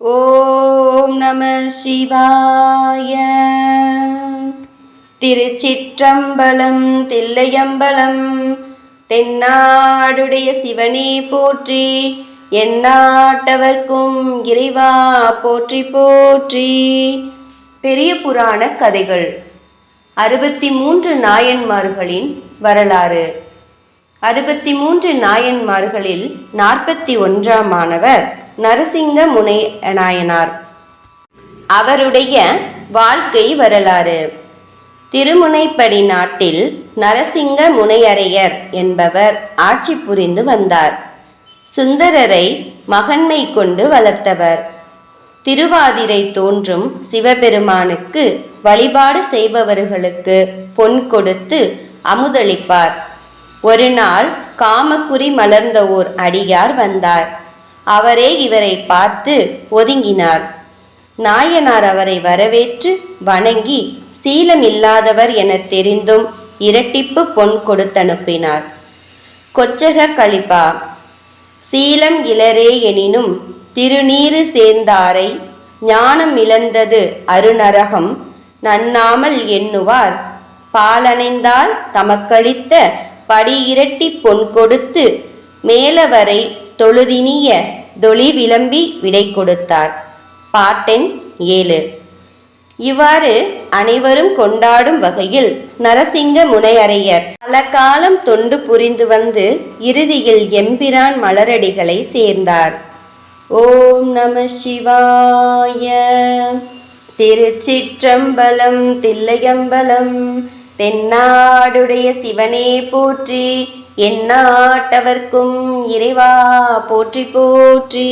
ஓம் நம சிவாய. திருச்சிற்றம்பலம் தில்லையம்பலம் தென்னாடுடைய சிவனே போற்றி எந்நாட்டவர்க்கும் இறைவா போற்றி போற்றி. பெரிய புராண கதைகள். அறுபத்தி மூன்று நாயன்மார்களின் வரலாறு. அறுபத்தி மூன்று நாயன்மார்களில் நாற்பத்தி ஒன்றாம் மாணவர். நரசிங்க முனை நாயனார் அவருடைய வாழ்க்கை வரலாறு. திருமுனைப்படி நாட்டில் நரசிங்க முனையரையர் என்பவர் ஆட்சி புரிந்து வந்தார். சுந்தரரை மகன்மை கொண்டு வளர்த்தவர். திருவாதிரை தோன்றும் சிவபெருமானுக்கு வழிபாடு செய்பவர்களுக்கு பொன் கொடுத்து அமுதளிப்பார். ஒரு நாள் காமக்குறி மலர்ந்த ஓர் அடியார் வந்தார். அவரே இவரை பார்த்து ஒதுங்கினார். நாயனார் அவரை வரவேற்று வணங்கி சீலம் இல்லாதவர் என தெரிந்தும் இரட்டிப்பு பொன் கொடுத்தனுப்பினார். கொச்சக கழிப்பா சீலம் இளரே எனினும் திருநீறு சேர்ந்தாரை ஞானம் இழந்தது அருநரகம் நன்னாமல் எண்ணுவார். பாலனைந்தால் தமக்களித்த படி இரட்டி பொன் கொடுத்து மேலவரை தொழுதினிய தொழி விளம்பி விடை கொடுத்தார். பாட்டெண் ஏழு. இவ்வாறு அனைவரும் கொண்டாடும் வகையில் நரசிங்க முனையரையர் பல காலம் தொண்டு புரிந்து வந்து இறுதியில் எம்பிரான் மலரடிகளை சேர்ந்தார். ஓம் நம சிவாய. திருச்சிற்றம்பலம் தில்லையம்பலம் தென்னாடுடைய சிவனே போற்றி எந்நாட்டவர்க்கும் இறைவா போற்றி போற்றி.